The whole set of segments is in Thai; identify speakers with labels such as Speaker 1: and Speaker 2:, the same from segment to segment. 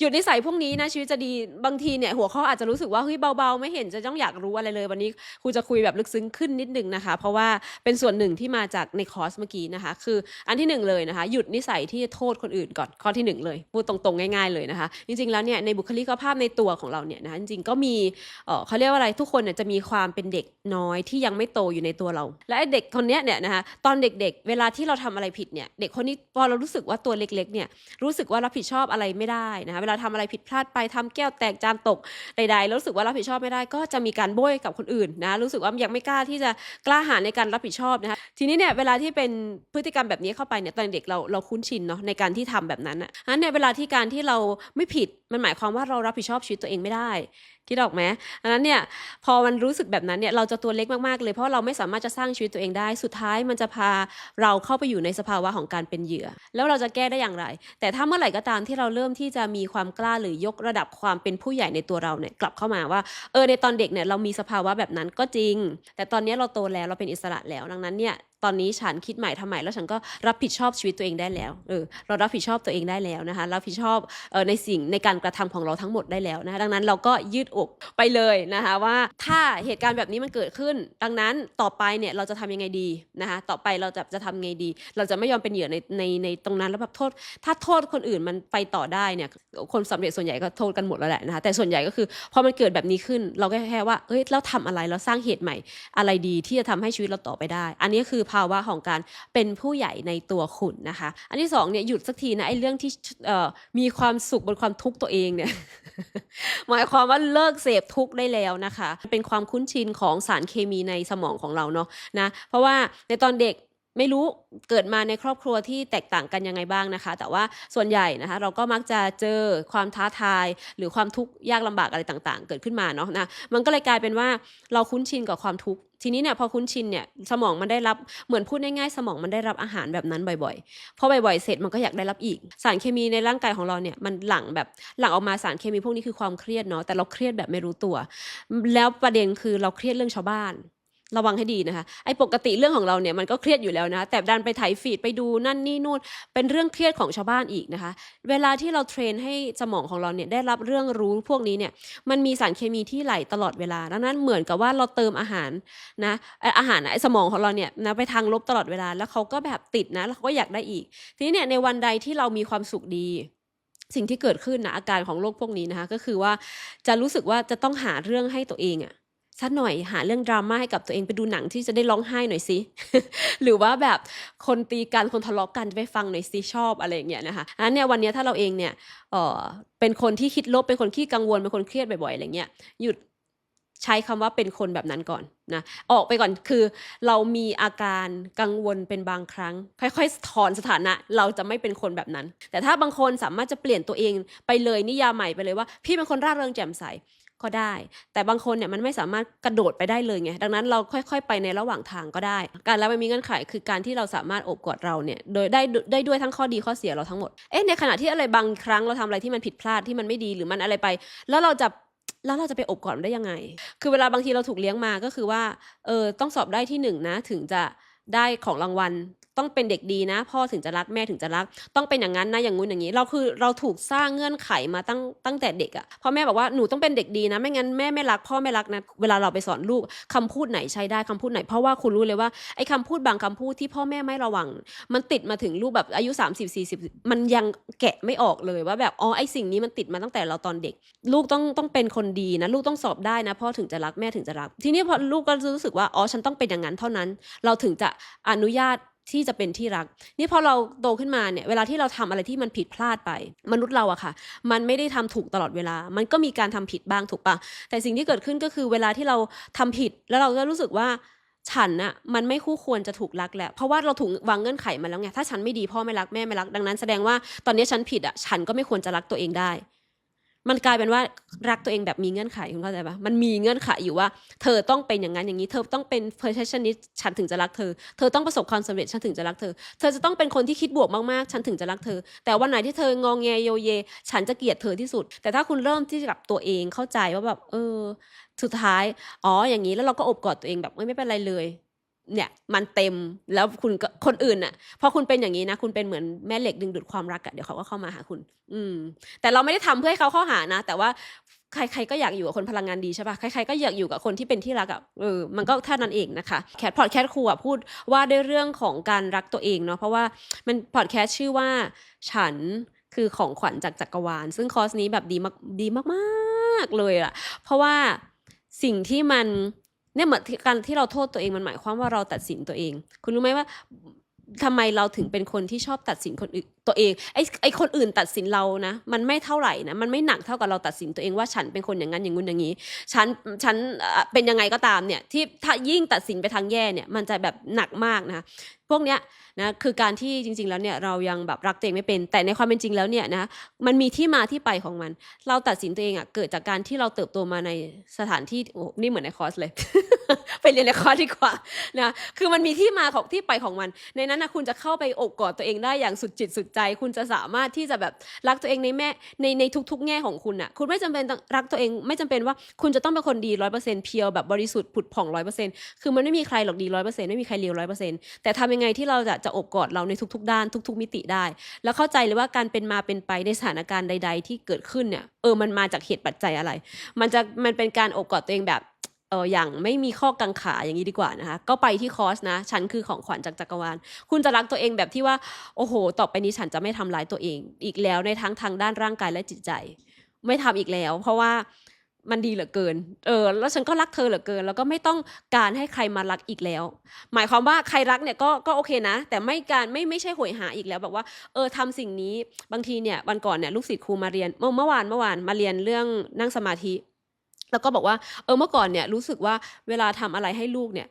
Speaker 1: หยุดนิสัยพวกนี้นะชีวิตจะดีบางทีเนี่ยหัวข้ออาจจะรู้สึกว่าเฮ้ยเบาๆ ไม่เห็นจะต้องอยากรู้อะไรเลย วันนี้ครูจะคุยแบบลึกซึ้งขึ้นนิดนึงนะคะ เพราะว่าเป็นส่วนหนึ่งที่มาจากในคอร์สเมื่อกี้นะคะ คืออันที่หนึ่งเลยนะคะ หยุดนิสัยที่โทษคนอื่นก่อนข้อที่หนึ่งเลยพูดตรงๆง่าย ๆเลยนะคะ จริงๆแล้วเนี่ยในบุคลิกภาพในตัวของเราเนี่ยนะคะจริงๆก็มีเออเขาเรียกว่าอะไรทุกคนเนี่ยจะมีความเป็นเด็กน้อยที่ยังไม่โตอยู่ในตัวเรา และเด็กคนเนี้ยเนี่ยนะคะตอนเด็กๆ เวลาที่เราทำอะไรผิดเนี่ยเด็กคนนี้พอเรารู้สึกว่าตัวเล็กๆเนี่ยรู้สึกว่ารับผิดชอบอะไรไม่ได้นะคะเวลาทำอะไรผิดพลาดไปทำแก้วแตกจานตกใดๆแล้วรู้สึกว่ารับผิดชอบไม่ได้ก็จะมีการโบยกับคนอื่นนะรู้สึกว่ายังไม่กล้าที่จะกล้าหาญในการรับผิดชอบนะคะทีนี้เนี่ยเวลาที่เป็นพฤติกรรมแบบนี้เข้าไปเนี่ยตอนเด็กเราเราคุ้นชินเนาะในการที่ทำแบบนั้นอะงั้นเนี่ยเวลาที่การที่เราไม่ผิดมันหมายความว่าเรารับผิดชอบชีวิตตัวเองไม่ได้คิดออกไหมอันนั้นเนี่ยพอมันรู้สึกแบบนั้นเนี่ยเราจะตัวเล็กมากๆเลยเพราะเราไม่สามารถจะสร้างชีวิตตัวเองได้ สุดท้ายมันจะพาเราเข้าไปอยู่ในสภาวะของการเป็นเหยื่อ แล้วเราจะแก้ได้อย่างไร แต่ถ้าเมื่อไหร่ก็ตามที่เราเริ่มที่จะมีความกล้าหรือยกระดับความเป็นผู้ใหญ่ในตัวเราเนี่ยกลับเข้ามาว่าเออในตอนเด็กเนี่ยเรามีสภาวะแบบนั้นก็จริง แต่ตอนนี้เราโตแล้วเราเป็นอิสระแล้วดังนั้นเนี่ย ตอนนี้ฉันคิดใหม่ทำใหม่แล้วฉันก็รับผิดชอบชีวิตตัวเองได้แล้วเออเรารับผิดชอบตัวเองได้แล้วนะคะรับผิดชอบออในสิ่งในการกระทำของเราทั้งหมดได้แล้วนะคะดังนั้นเราก็ยืดอกไปเลยนะคะว่าถ้าเหตุการณ์แบบนี้มันเกิดขึ้น ดังนั้นต่อไปเนี่ยเราจะทำยังไงดีนะคะต่อไปเราจะจะทำไงดี เราจะไม่ยอมเป็นเหยื่อในในในตรงนั้นแล้วแบบโทษ ถ้าโทษคนอื่นมันไปต่อได้เนี่ยคนสำเร็จส่วนใหญ่ก็โทษกันหมดแล้วแหละนะคะแต่ส่วนใหญ่ก็คือพอมันเกิดแบบนี้ขึ้น เราก็แค่ว่าเอ้ยแล้วทำอะไรเราสร้างเหตุใหม่ อะไรดีที่จะทำให้ชีวิตเราต่อไปได้ อันนี้คือภาวะของการเป็นผู้ใหญ่ในตัวคุณนะคะ อันที่สองเนี่ยหยุดสักทีนะไอ้เรื่องที่มีความสุขบนความทุกข์ตัวเองเนี่ยหมายความว่าเลิกเสพทุกข์ได้แล้วนะคะ เป็นความคุ้นชินของสารเคมีในสมองของเราเนาะนะเพราะว่าในตอนเด็ก ไม่รู้เกิดมาในครอบครัวที่แตกต่างกันยังไงบ้างนะคะ แต่ว่าส่วนใหญ่นะคะ เราก็มักจะเจอความท้าทาย หรือความทุกข์ยากลำบากอะไรต่างๆ เกิดขึ้นมาเนาะนะมันก็เลยกลายเป็นว่าเราคุ้นชินกับความทุกข์ทีนี้เนี่ยพอคุ้นชินเนี่ยสมองมันได้รับเหมือนพูดง่ายๆสมองมันได้รับอาหารแบบนั้นบ่อยๆพอบ่อยๆเสร็จมันก็อยากได้รับอีก สารเคมีในร่างกายของเราเนี่ยมันหลั่งแบบหลั่งออกมาสารเคมีพวกนี้คือความเครียดเนาะแต่เราเครียดแบบไม่รู้ตัว แล้วประเด็นคือเราเครียดเรื่องชาวบ้าน ระวังให้ดีนะคะไอ้ปกติเรื่องของเราเนี่ยมันก็เครียดอยู่แล้วนะ แต่ดันไปไถฟีดไปดูนั่นนี่นู่น เป็นเรื่องเครียดของชาวบ้านอีกนะคะ เวลาที่เราเทรนให้สมองของเราเนี่ยได้รับเรื่องรู้พวกนี้เนี่ยมันมีสารเคมีที่ไหลตลอดเวลาดังนั้นเหมือนกับว่าเราเติมอาหารนะเอ่ออาหารไอ้สมองของเราเนี่ยนะไปทางลบตลอดเวลาแล้วเขาก็แบบติดนะแล้วเขาก็อยากได้อีก ทีนี้เนี่ยในวันใดที่เรามีความสุขดีสิ่งที่เกิดขึ้นนะอาการของโรคพวกนี้นะคะก็คือว่าจะรู้สึกว่าจะต้องหาเรื่องให้ตัวเองอะ ซะหน่อยหาเรื่องดราม่าให้กับตัวเองไปดูหนังที่จะได้ร้องไห้หน่อยสิ หรือว่าแบบคนตีกันคนทะเลาะกันจะไปฟังหน่อยสิชอบอะไรอย่างเงี้ยนะคะอันเนี้ยวันนี้ถ้าเราเองเนี่ยเออเป็นคนที่คิดลบเป็นคนขี้กังวลเป็นคนเครียดบ่อยๆอะไรเงี้ยหยุด ใช้คำว่าเป็นคนแบบนั้นก่อนนะออกไปก่อนคือเรามีอาการกังวลเป็นบางครั้ง ค่อยๆถอนสถานะ เราจะไม่เป็นคนแบบนั้น แต่ถ้าบางคนสามารถจะเปลี่ยนตัวเองไปเลยนิยามใหม่ไปเลยว่า พี่เป็นคนร่าเริงแจ่มใสก็ได้ แต่บางคนเนี่ยมันไม่สามารถกระโดดไปได้เลยไงดังนั้นเราค่อยๆ ไปในระหว่างทางก็ได้ การรับมันมีเงื่อนไขคือการที่เราสามารถอบกอดเราเนี่ยโดยได้ได้ด้วยทั้งข้อดีข้อเสียเราทั้งหมดเอ๊ะในขณะที่อะไรบางครั้งเราทำอะไรที่มันผิดพลาดที่มันไม่ดีหรือมันอะไรไป แล้วเราจะ แล้วเราจะไปอบกอดมันได้ยังไง คือเวลาบางทีเราถูกเลี้ยงมาก็คือว่า เออ ต้องสอบได้ที่หนึ่งนะ ถึงจะได้ของรางวัล ต้องเป็นเด็กดีนะ พ่อถึงจะรักแม่ถึงจะรัก ต้องเป็นอย่างนั้นนะอย่างงู้นอย่างนี้ เราคือเราถูกสร้างเงื่อนไขมาตั้งตั้งแต่เด็กอะ่ะพ่อแม่บอกว่าหนูต้องเป็นเด็กดีนะ ไม่งั้นแม่ไม่รักพ่อไม่รักนะเวลาเราไปสอนลูกคำพูดไหนใช้ได้คำพูดไหน เพราะว่าคุณรู้เลยว่าไอ้คำพูดบางคำพูดที่พ่อแม่ไม่ระวัง มันติดมาถึงลูกแบบอายุ 30 40 มันยังแกะไม่ออกเลยว่าแบบอ๋อไอ้สิ่งนี้มันติดมาตั้งแต่เราตอนเด็ก ลูกต้องต้องเป็นคนดีนะ ลูกต้องสอบได้นะพ่อถึงจะรักแม่ถึงจะรัก ทีนี้พอลูกก็รู้สึกว่าอ๋อฉันต้องเป็นอย่างนั้นเท่านั้น เราถึงจะอนุญาต ที่จะเป็นที่รัก นี่พอเราโตขึ้นมาเนี่ยเวลาที่เราทำอะไรที่มันผิดพลาดไป มนุษย์เราอะค่ะ มันไม่ได้ทำถูกตลอดเวลา มันก็มีการทำผิดบ้างถูกปะแต่สิ่งที่เกิดขึ้นก็คือเวลาที่เราทำผิดแล้วเราก็รู้สึกว่าฉันน่ะมันไม่คู่ควรจะถูกรักแหละเพราะว่าเราถูกวางเงื่อนไขมาแล้วไงถ้าฉันไม่ดีพ่อไม่รักแม่ไม่รักดังนั้นแสดงว่าตอนนี้ฉันผิดอะฉันก็ไม่ควรจะรักตัวเองได้ มันกลายเป็นว่ารักตัวเองแบบมีเงื่อนไขคุณเข้าใจปะมันมีเงื่อนไขอยู่ว่า เธอต้องเป็นอย่างนั้นอย่างนี้ เธอต้องเป็น perfectionist ฉันถึงจะรักเธอ เธอต้องประสบความสำเร็จฉันถึงจะรักเธอ เธอจะต้องเป็นคนที่คิดบวกมากๆ ฉันถึงจะรักเธอ แต่วันไหนที่เธององแงโยเย ฉันจะเกลียดเธอที่สุด แต่ถ้าคุณเริ่มที่จะกับตัวเองเข้าใจว่าแบบเออ สุดท้าย อ๋อ อย่างนี้แล้วเราก็อบกอดตัวเองแบบไม่เป็นไรเลย เนี่ยมันเต็มแล้วคุณก็คนอื่นน่ะพอคุณเป็นอย่างนี้นะ คุณเป็นเหมือนแม่เหล็กดึงดูดความรักอะเดี๋ยวเขาก็เข้ามาหาคุณ อืม แต่เราไม่ได้ทำเพื่อให้เขาเข้าหานะ แต่ว่าใครๆก็อยากอยู่กับคนพลังงานดีใช่ปะใครๆก็อยากอยู่กับคนที่เป็นที่รักอะเออมันก็เท่านั้นเองนะคะแคทพอดแคสต์ครูอะพูดว่าด้วยเรื่องของการรักตัวเองเนาะเพราะว่ามันพอดแคสต์ชื่อว่า ฉันคือของขวัญจากจักรวาล ซึ่งคอร์สนี้แบบดีมากดีมากๆเลยอะเพราะว่าสิ่งที่มัน เนี่ยเหมือนการที่เราโทษตัวเองมันหมายความว่าเราตัดสินตัวเอง คุณรู้ไหมว่า ทำไมเราถึงเป็นคนที่ชอบตัดสินคนอื่นตัวเองไอ้ไอ้คนอื่นตัดสินเรานะ มันไม่เท่าไหร่นะมันไม่หนักเท่ากับเราตัดสินตัวเองว่าฉันเป็นคนอย่างนั้นอย่างงู้นอย่างนี้ ฉันฉันเป็นยังไงก็ตามเนี่ยที่ถ้ายิ่งตัดสินไปทางแย่เนี่ยมันจะแบบหนักมากนะคะพวกเนี้ยนะคือการที่จริง ๆ แล้วเนี่ยเรายังแบบรักตัวเองไม่เป็น แต่ในความเป็นจริงแล้วเนี่ยนะมันมีที่มาที่ไปของมัน เราตัดสินตัวเองอะ่ะเกิดจากการที่เราเติบโตมาในสถานที่โอ้นี่เหมือนในคอร์สเลย ไปเรียนในคอร์สดีกว่านะคือมันมีที่มาของที่ไปของมัน ในนั้นนะคุณจะเข้าไปอบกอดตัวเองได้อย่างสุดจิตสุดใจ คุณจะสามารถที่จะแบบรักตัวเองในแม่ในในทุก ๆ แง่ของคุณอะคุณไม่จำเป็นต้องรักตัวเอง ไม่จำเป็นว่าคุณจะต้องเป็นคนดีร้อยเปอร์เซ็นต์เพียวแบบบริสุทธิ์ผุดผ่องร้อยเปอร์เซ็นต์คือมันไม่มีใครหรอกดีร้อยเปอร์เซ็นต์ไม่มีใครเลวร้อยเปอร์เซ็นต์แต่ทำยังไงที่เราจะจะอบกอดเราในทุก ๆ ด้านทุก ๆ มิติได้ แล้วเข้าใจเลยว่าการเป็นมาเป็นไปในสถานการณ์ใด ๆ ที่เกิดขึ้นเนี่ยเออมันมาจากเหตุปัจจัยอะไร มันจะมันเป็นการอบกอดตัวเองแบบ เอออย่างไม่มีข้อกังขาอย่างนี้ดีกว่านะคะ ก็ไปที่คอร์สนะ ฉันคือของขวัญจากจักรวาล คุณจะรักตัวเองแบบที่ว่า โอ้โห ต่อไปนี้ฉันจะไม่ทำร้ายตัวเอง อีกแล้วในทั้งทางด้านร่างกายและจิตใจ ไม่ทำอีกแล้ว เพราะว่ามันดีเหลือเกิน เออ แล้วฉันก็รักเธอเหลือเกิน แล้วก็ไม่ต้องการให้ใครมารักอีกแล้ว หมายความว่าใครรักเนี่ยก็ ก็โอเคนะ แต่ไม่การไม่ไม่ใช่โหยหาอีกแล้วแบบว่า เออทำสิ่งนี้ บางทีเนี่ยวันก่อนเนี่ยลูกศิษย์ครูมาเรียน เมื่อเมื่อวานเมื่อวานมาเรียนเรื่องนั่งสมาธิ แล้วก็บอกว่าเออเมื่อก่อนเนี่ยรู้สึกว่าเวลาทำอะไรให้ลูกเนี่ย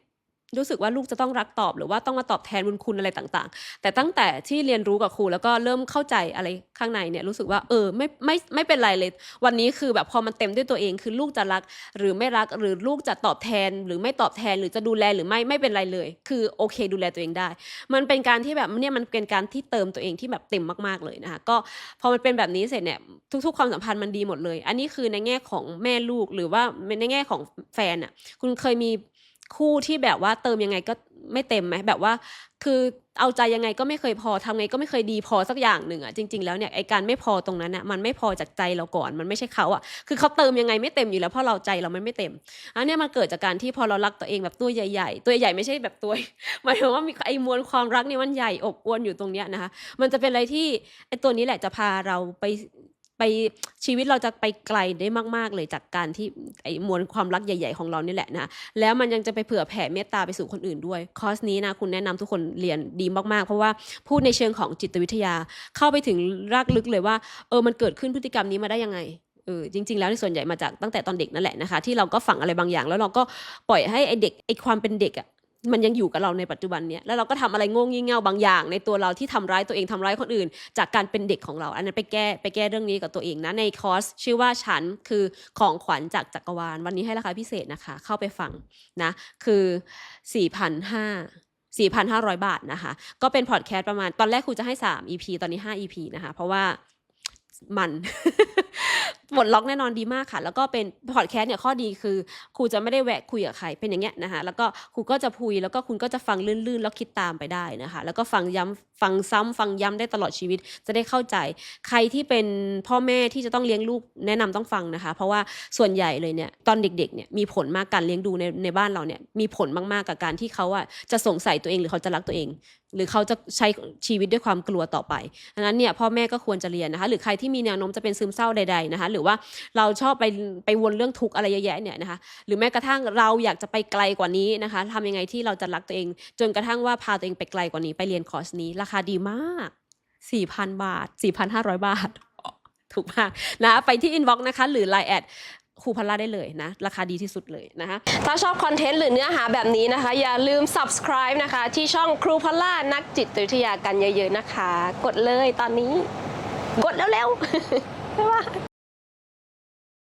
Speaker 1: รู้สึกว่าลูกจะต้องรักตอบหรือว่าต้องมาตอบแทนบุญคุณอะไรต่างๆ แต่ตั้งแต่ที่เรียนรู้กับครูแล้วก็เริ่มเข้าใจอะไรข้างในเนี่ยรู้สึกว่าเออไม่ไม่ไม่เป็นไรเลย วันนี้คือแบบพอมันเต็มด้วยตัวเองคือลูกจะรักหรือไม่รักหรือลูกจะตอบแทนหรือไม่ตอบแทนหรือจะดูแลหรือไม่ไม่เป็นไรเลย คือโอเค ดูแลตัวเองได้ มันเป็นการที่แบบเนี่ยมันเป็นการที่เติมตัวเองที่แบบเต็มมากๆเลยนะคะก็พอมันเป็นแบบนี้เสร็จเนี่ยทุก ๆ ความสัมพันธ์มันดีหมดเลย อันนี้คือในแง่ของแม่ลูกหรือว่าในแง่ของแฟนอะคุณเคยมี คู่ที่แบบว่าเติมยังไงก็ไม่เต็มไหมแบบว่า คือเอาใจยังไงก็ไม่เคยพอทำไงก็ไม่เคยดีพอสักอย่างหนึ่งอะจริง ๆแล้วเนี่ยไอการไม่พอตรงนั้นอะมันไม่พอจากใจเราก่อนมันไม่ใช่เขาอะคือเขาเติมยังไงไม่เต็มอยู่แล้วเพราะเราใจเรามันไม่เต็มอันนี้มันเกิดจากการที่พอเรารักตัวเองแบบตัวใหญ่ๆ ตัวใหญ่ไม่ใช่แบบตัวหมายถึงว่ามีไอ้มวลความรักนี่มันใหญ่อบอวลอยู่ตรงเนี้ยนะคะมันจะเป็นอะไรที่ไอ้ตัวนี้แหละจะพาเราไป ไปชีวิตเราจะไปไกลได้มาก ๆ เลยจากการที่ไอ้มวลความรักใหญ่ ๆ ของเรานี่แหละนะแล้วมันยังจะไปเผื่อแผ่เมตตาไปสู่คนอื่นด้วยคอร์สนี้นะคุณแนะนำทุกคนเรียนดีมากๆ เพราะว่าพูดในเชิงของจิตวิทยาเข้าไปถึงรากลึกเลยว่าเออมันเกิดขึ้นพฤติกรรมนี้มาได้ยังไงเออจริงๆแล้วในส่วนใหญ่มาจากตั้งแต่ตอนเด็กนั่นแหละนะคะที่เราก็ฝังอะไรบางอย่างแล้วเราก็ปล่อยให้ไอเด็กไอความเป็นเด็กอะ มันยังอยู่กับเราในปัจจุบันเนี้ยแล้วเราก็ทำอะไรโง่งี่เง่าบางอย่าง ในตัวเราที่ทำร้ายตัวเองทำร้ายคนอื่น จากการเป็นเด็กของเรา อันนั้นไปแก้ไปแก้เรื่องนี้กับตัวเองนะในคอร์สชื่อว่าฉันคือของขวัญจากจักรวาล วันนี้ให้ราคาพิเศษนะคะ เข้าไปฟังนะคือ4 5 0 0 4,500 บาทนะคะ ก็เป็นพอดแคสต์ประมาณ ตอนแรกครูจะให้ 3 EP ตอนนี้ 5 EP นะคะ เพราะว่า มันปลดล็อกแน่นอนดีมากค่ะ แล้วก็เป็นพอดแคสต์เนี่ยข้อดีคือครูจะไม่ได้แวะคุยกับใครเป็นอย่างเงี้ยนะคะแล้วก็ครูก็จะพูยแล้วก็คุณก็จะฟังลื่นๆ แล้วคิดตามไปได้นะคะ แล้วก็ฟังย้ำฟังซ้ำฟังย้ำได้ตลอดชีวิตจะได้เข้าใจ ใครที่เป็นพ่อแม่ที่จะต้องเลี้ยงลูกแนะนำต้องฟังนะคะ เพราะว่าส่วนใหญ่เลยเนี่ยตอนเด็กๆเนี่ยมีผลมากการเลี้ยงดูในในบ้านเราเนี่ยมีผลมากๆกับการที่เขาอะจะสงสัยตัวเองหรือเขาจะรักตัวเองหรือเขาจะใช้ชีวิตด้วยความกลัวต่อไปดังนั้นเนี่ยพ่อแม่ก็ควรจะเรียนนะคะ หรือใครที่มีแนวโน้มจะเป็นซึมเศร้าใดๆนะคะ หรือว่าเราชอบไปไปวนเรื่องทุกข์อะไรเยอะแยะเนี่ยนะคะ หรือแม้กระทั่งเราอยากจะไปไกลกว่านี้นะคะทำยังไงที่เราจะรักตัวเอง จนกระทั่งว่าพาตัวเองไปไกลกว่านี้ไปเรียนคอร์สนี้ ราคาดีมาก 4,000 บาท 4,500 บาทถูกมากนะไปที่อินบ็อกซ์นะคะ หรือ Line แอด ครูพัลล่าได้เลยนะ ราคาดีที่สุดเลยนะคะ ถ้าชอบคอนเทนต์หรือเนื้อหาแบบนี้นะคะ อย่าลืม subscribe นะคะ ที่ช่องครูพัลล่านักจิตวิทยากันเยอะๆนะคะ กดเลยตอนนี้ กดแล้วๆ บ๊ายบาย